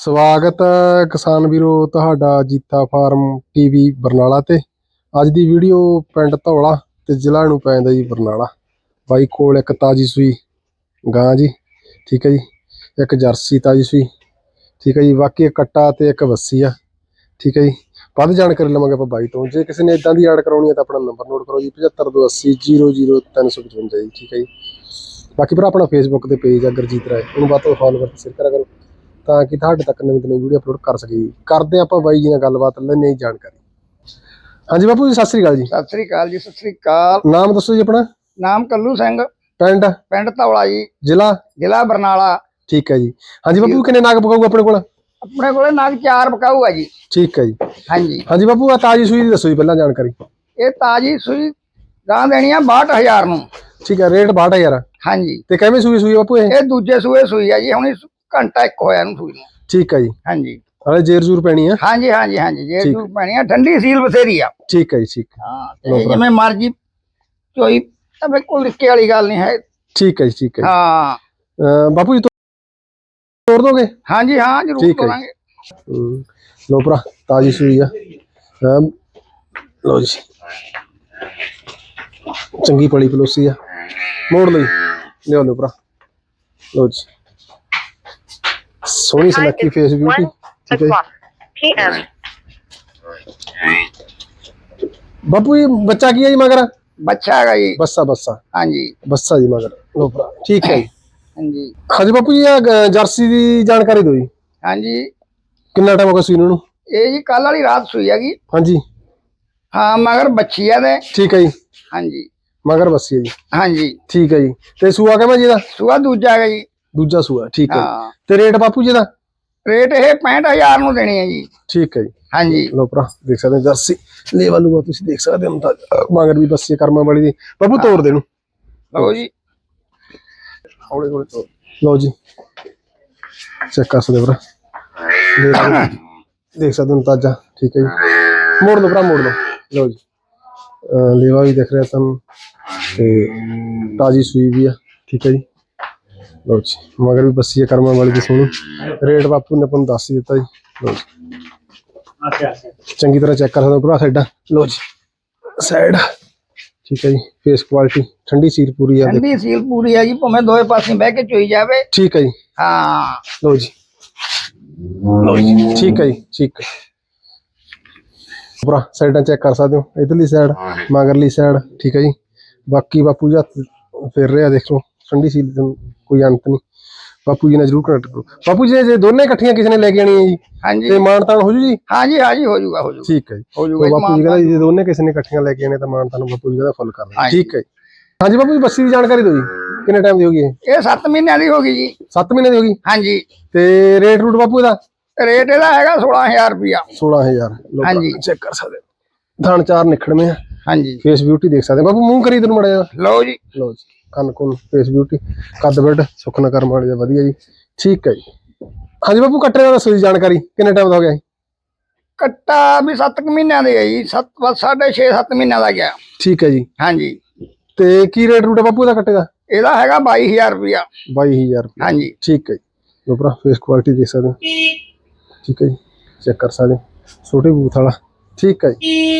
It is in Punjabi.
ਸਵਾਗਤ ਹੈ ਕਿਸਾਨ ਵੀਰੋ, ਤੁਹਾਡਾ ਜੀਤਾ ਫਾਰਮ ਟੀਵੀ ਬਰਨਾਲਾ ਤੇ। ਅੱਜ ਦੀ ਵੀਡੀਓ ਪਿੰਡ ਧੌਲਾ ਤੇ ਜ਼ਿਲ੍ਹਾ ਨੂੰ ਪੈਂਦਾ ਜੀ ਬਰਨਾਲਾ। ਬਾਈ ਕੋਲ ਇੱਕ ਤਾਜੀ ਸੂਈ ਗਾਂ ਜੀ, ਠੀਕ ਹੈ ਜੀ। ਇੱਕ ਜਰਸੀ ਤਾਜੀ ਸੂਈ, ਠੀਕ ਹੈ ਜੀ। ਬਾਕੀ ਕੱਟਾ ਤੇ ਇੱਕ ਵੱਸੀ ਆ, ਠੀਕ ਹੈ ਜੀ। ਵੱਧ ਜਾਣਕਾਰੀ ਲਵਾਂਗੇ ਆਪਾਂ ਬਾਈ ਤੋਂ। ਜੇ ਕਿਸੇ ਨੇ ਇਦਾਂ ਦੀ ਐਡ ਕਰਾਉਣੀ ਹੈ ਤਾਂ ਆਪਣਾ ਨੰਬਰ ਨੋਟ ਕਰੋ ਜੀ 7528000355 ਜੀ, ਠੀਕ ਹੈ ਜੀ। ਬਾਕੀ ਭਰਾ ਆਪਣਾ ਫੇਸਬੁੱਕ ਤੇ ਪੇਜ ਆ, ਗੁਰਜੀਤ ਰਾਏ। ਉਹਨੂੰ ਬਾਅਦ ਤੋਂ ਫੋਲੋ ਕਰਕੇ ਸ਼ੇਅਰ ਕਰਿਆ ਤਾਂ ਕਿ ਤੁਹਾਡੇ ਤੱਕ ਨਵੀਂ ਤੋਂ ਨਵੀਂ ਵੀਡੀਓ ਅਪਲੋਡ ਕਰ ਸਕੀਏ ਕਰਦੇ ਆਪਾਂ ਬਾਈ ਜੀ ਨਾਲ ਗੱਲਬਾਤ ਲੈਣੇ ਜਾਣਕਾਰੀ। ਹਾਂਜੀ ਬਾਪੂ ਜੀ ਸਤਿ ਸ੍ਰੀ ਅਕਾਲ ਜੀ। ਸਤਿ ਸ੍ਰੀ ਅਕਾਲ ਜੀ ਸਤਿ ਸ੍ਰੀ ਅਕਾਲ। ਨਾਮ ਦੱਸੋ ਜੀ ਆਪਣਾ? ਨਾਮ ਕੱਲੂ ਸਿੰਘ। ਪਿੰਡ? ਪਿੰਡ ਧੌਲਾ ਜੀ। ਜ਼ਿਲ੍ਹਾ? ਜ਼ਿਲ੍ਹਾ ਬਰਨਾਲਾ। ਠੀਕ ਹੈ ਜੀ। ਹਾਂਜੀ ਬਾਪੂ ਕਿੰਨੇ ਨਾਗ ਪਕਾਊ ਆਪਣੇ ਕੋਲ? ਆਪਣੇ ਕੋਲੇ ਨਾਗ ਚਾਰ ਬਕਾਊ ਆ ਜੀ। ਠੀਕ ਹੈ ਜੀ। ਹਾਂਜੀ। ਹਾਂਜੀ ਬਾਪੂ ਆ ਤਾਜੀ ਸੂਈ ਦੀ ਦੱਸੋ ਜੀ ਪਹਿਲਾਂ ਜਾਣਕਾਰੀ। ਇਹ ਤਾਜੀ ਸੂਈ ਗਾਂ ਦੇਣੀ ਆ 62000 ਨੂੰ। ਠੀਕ ਹੈ ਰੇਟ 62000 ਹਾਂਜੀ। ਤੇ ਕਿਵੇਂ ਸੂਈ ਸੂਈ ਬਾਪੂ ਇਹ? ਇਹ ਦੂਜੇ ਸੂਏ ਸੂਈ ਆ ਜੀ ਹੁਣ ਘੰਟਾ ਇੱਕ ਹੋਇਆ ਨੂੰ ਸੂਈ ਨੂੰ। ਠੀਕ ਹੈ ਜੀ। ਹਾਂਜੀ। ਹਲੇ ਜੇਰ ਜੂਰ ਪੈਣੀ ਆ? ਹਾਂਜੀ ਹਾਂਜੀ ਹਾਂਜੀ ਜੇ ਠੀਕ। ਤੂੰ ਪੈਣੀ ਆ। ਠੰਡੀ ਸੀਲ ਬਥੇਰੀ ਆ। ਠੀਕ ਹੈ ਜੀ ਠੀਕ। ਹਾਂ ਲਓ ਤੇ ਭਰਾ। ਜਿਵੇਂ ਮਰਜ਼ੀ ਚੋਈ ਤਾਂ ਬਿਲਕੁਲ ਲਿਖੇ ਵਾਲੀ ਗੱਲ ਨਹੀਂ ਹੈ। ਠੀਕ ਹੈ ਜੀ ਠੀਕ ਹੈ ਜੀ। ਹਾਂ। ਅਹ ਬਾਪੂ ਜੀ ਤੋੜ ਦੋਗੇ? ਹਾਂਜੀ ਹਾਂ ਜ਼ਰੂਰ ਠੀਕ ਹੈ ਜੀ। ਕਰਾਂਗੇ ਹਮ, ਲਓ ਭਰਾ ਤਾਜੀ ਸੂਈ ਆ। ਅਮ, ਲਓ ਜੀ। ਚੰਗੀ ਪਲੀ ਪਲੋਸੀ ਆ। ਮੋੜ ਲਈ। ਲਿਓ ਲਓ ਭਰਾ। ਲਓ ਜੀ। ਸੋਹਣੀ ਸੁਨੱਖੀ ਫੇਸ ਬਿਊਟੀ ਠੀਕ ਹੈ ਜੀ। p.m. ਬਾਪੂ ਜੀ ਬੱਚਾ ਕੀ ਹੈ ਜੀ ਮਗਰ? ਬੱਚਾ ਹੈਗਾ ਜੀ। ਬੱਸਾ ਬੱਸਾ। ਹਾਂਜੀ। ਬੱਸਾ ਜੀ ਮਗਰ ਲਓ ਭਰਾ ਠੀਕ ਹੈ ਜੀ। ਹਾਂਜੀ। ਹਾਂਜੀ ਬਾਪੂ ਜੀ ਆ ਜਰਸੀ ਦੀ ਜਾਣਕਾਰੀ ਦਿਓ ਜੀ। ਹਾਂਜੀ। ਕਿੰਨਾ ਟਾਈਮ ਹੋ ਗਿਆ ਨੂੰ? ਇਹਨੂੰ? ਇਹ ਜੀ ਕੱਲ ਵਾਲੀ ਰਾਤ ਸੂਈ ਹੈਗੀ। ਹਾਂਜੀ। ਹਾਂ ਮਗਰ ਬੱਚੀ ਆ ਦੇ ਠੀਕ ਹੈ ਜੀ। ਹਾਂਜੀ। ਮਗਰ ਬੱਸੀ ਹੈ ਜੀ। ਹਾਂਜੀ। ਠੀਕ ਹੈ ਜੀ। ਤੇ ਸੂਆ ਕਿਵੇਂ ਜੀ ਇਹਦਾ ਸੂਆ ਦੂਜਾ ਹੈਗਾ ਜੀ। ਦੂਜਾ ਸੂਆ ਠੀਕ ਹੈ ਤੇ ਰੇਟ ਬਾਪੂ ਜੀ ਦਾ? ਰੇਟ ਇਹ 65000 ਨੂੰ ਦੇਣੀ ਹੈ ਜੀ। ਠੀਕ ਹੈ ਜੀ। ਹਾਂਜੀ। ਲੋ ਭਰਾ ਦੇਖ ਸਕਦੇ ਹੋ ਜਰਸੀ ਲੇਵਲ ਨੂੰ ਤੁਸੀਂ ਦੇਖ ਸਕਦੇ ਹੋ ਤਾਂ ਮਗਰ ਵੀ ਬੱਸੇ ਕਰਮਾਂ ਵਾਲੀ ਦੀ। ਬਾਪੂ ਤੋੜ ਦੇ ਨੂੰ ਲਓ ਜੀ। ਹੌਲੇ ਹੌਲੇ ਤੋੜ ਲਓ ਜੀ। ਚੈੱਕ ਕਰ ਸਕਦੇ ਭਰਾ। ਦੇਖ- ਸਕਦੇ ਹੋ। ਤਾਜਾ ਠੀਕ ਹੈ ਜੀ। ਮੋੜ ਲਓ ਭਰਾ ਮੋੜ ਲਓ। ਲਓ ਜੀ। ਲੇਵਾ ਵੀ ਦਿਖ ਰਿਹਾ ਤੁਹਾਨੂੰ। ਤੇ ਤਾਜੀ ਸੂਈ ਵੀ ਆ। ਠੀਕ ਹੈ ਜੀ। ਲਓ ਜੀ ਮਗਰ ਵੀ ਬੱਸੀ ਕਰਮਾਂ ਵਾਲੀ ਦੀ ਸੋਹਣੀ। ਰੇਟ ਬਾਪੂ ਨੇ ਆਪਾਂ ਨੂੰ ਦੱਸ ਹੀ ਦਿੱਤਾ ਜੀ। ਲਓ ਜੀ। ਚੰਗੀ ਤਰ੍ਹਾਂ ਚੈੱਕ ਕਰ ਸਕਦੇ ਹੋ ਭਰਾ ਸਾਈਡਾਂ ਲਓ ਜੀ ਸਾਈਡ ਠੀਕ ਹੈ ਜੀ ਫੇਸ ਕੁਆਲਿਟੀ ਠੰਡੀ ਸੀਰ ਪੂਰੀ ਆ। ਠੰਡੀ ਸੀਲ ਪੂਰੀ ਹੈ ਜੀ ਭਾਵੇਂ ਦੋਵੇਂ ਪਾਸੇ ਬਹਿ ਕੇ ਚੋਈ ਜਾਵੇ। ਠੀਕ ਹੈ ਜੀ। ਹਾਂ। ਲਓ ਜੀ। ਲਓ ਜੀ। ਠੀਕ ਹੈ ਜੀ ਠੀਕ। ਹੈ ਭਰਾ ਸਾਈਡਾਂ ਚੈੱਕ ਕਰ ਸਕਦੇ ਹੋ। ਇਧਰਲੀ ਸਾਈਡ ਮਗਰਲੀ ਸਾਈਡ ਠੀਕ ਹੈ ਜੀ। ਬਾਕੀ ਬਾਪੂ ਜੀ ਹੱਥ ਫਿਰ ਰਿਹਾ ਦੇਖੋ। ਠੰਡੀ ਸੀਲ ਤੋਂ ਕੋਈ ਅੰਤ ਨਹੀਂ। ਬਾਪੂ ਜੀ ਨਾਲ ਜਰੂਰ ਕਨੈਕਟ ਕਰੋ। ਬਾਪੂ ਜੀ ਜੇ ਦੋਨੇ ਇਕੱਠੀਆਂ ਕਿਸੇ ਨੇ ਲੈ ਕੇ ਆਣੀਆਂ ਜੀ ਹਾਂਜੀ। ਤੇ ਮਾਨਤਾਨ ਹੋ ਜੂ ਜੀ? ਹਾਂਜੀ ਹਾਂਜੀ ਹੋ ਜਾਊਗਾ ਹੋ ਜਾਊਗਾ ਠੀਕ ਹੈ ਜੀ। ਹੋ ਤੇ ਜਾਊਗਾ ਜੀ, ਬਾਪੂ ਜੀ ਕਹਿੰਦਾ। ਜੇ ਦੋਨੇ ਕਿਸੇ ਨੇ ਇਕੱਠੀਆਂ ਲੈ ਕੇ ਆਣੇ ਤਾਂ ਮਾਨਤਾਨ ਬਾਪੂ ਜੀ ਕਹਿੰਦਾ ਫੁੱਲ ਕਰ ਹਾਂਜੀ। ਠੀਕ ਹੈ। ਹਾਂਜੀ ਬਾਪੂ ਜੀ ਬੱਸੀ ਦੀ ਜਾਣਕਾਰੀ ਦਿਓ ਜੀ। ਕਿੰਨੇ ਟਾਈਮ ਦੀ ਹੋਗੀ ਇਹ? ਇਹ 7 ਮਹੀਨਿਆਂ ਦੀ ਹੋ ਗਈ ਜੀ। 7 ਮਹੀਨੇ ਦੀ ਹੋਗੀ ਹਾਂਜੀ। ਤੇ ਰੇਟ ਰੂਟ ਬਾਪੂ ਇਹਦਾ? ਰੇਟ ਇਹਦਾ ਹੈਗਾ 16000 ਰੁਪਇਆ। 16000 ਲੋ ਹਾਂਜੀ। ਚੈੱਕ ਕਰ ਸਕਦੇ। ਥਣ ਚਾਰ ਨਿਖੜਵੇਂ ਹਾਂਜੀ। ਫੇਸ ਬਿਊਟੀ ਦੇਖ ਸਕਦੇ। ਬਾਪੂ ਮੂੰਹ ਕਰੀ ਤੈਨੂੰ ਮੜਿਆ ਲਓ ਜੀ। ਲੋ ਜੀ। ਕੰਨ ਕੋਲ ਫੇਸ ਬਿਊਟੀ ਕੱਦ ਬੈਡ ਸੁਖਨਾ ਕਰਮ ਵਾਲੀ ਦਾ ਵਧੀਆ ਜੀ। ਠੀਕ ਹੈ ਜੀ। ਹਾਂਜੀ ਬਾਪੂ ਕੱਟੇ ਦਾ ਦੱਸੋ ਜੀ ਜਾਣਕਾਰੀ ਕਿੰਨੇ ਟਾਈਮ ਦਾ ਹੋ ਗਿਆ ਜੀ? ਕੱਟਾ ਵੀ 7 ਮਹੀਨਿਆਂ ਦੇ ਹੈ ਜੀ। 7 ਸਾਢੇ 6 7 ਮਹੀਨਿਆਂ ਦਾ ਗਿਆ। ਠੀਕ ਹੈ ਜੀ। ਹਾਂਜੀ। ਤੇ ਕੀ ਰੇਟ ਰੂਟ ਹੈ ਬਾਪੂ ਦਾ ਕੱਟੇ ਦਾ? ਇਹਦਾ ਹੈਗਾ 22000 ਰੁਪਇਆ। 22000 ਰੁਪਏ ਹਾਂਜੀ। ਠੀਕ ਹੈ ਜੀ। ਲੋ ਭਰਾ ਫੇਸ ਕੁਆਲਿਟੀ ਦੇਖ ਸਕਦੇ ਠੀਕ ਹੈ ਜੀ। ਚੈੱਕ ਕਰ ਸਕਦੇ। ਛੋਟੇ ਬੂਥ ਵਾਲਾ। ਠੀਕ ਹੈ ਜੀ।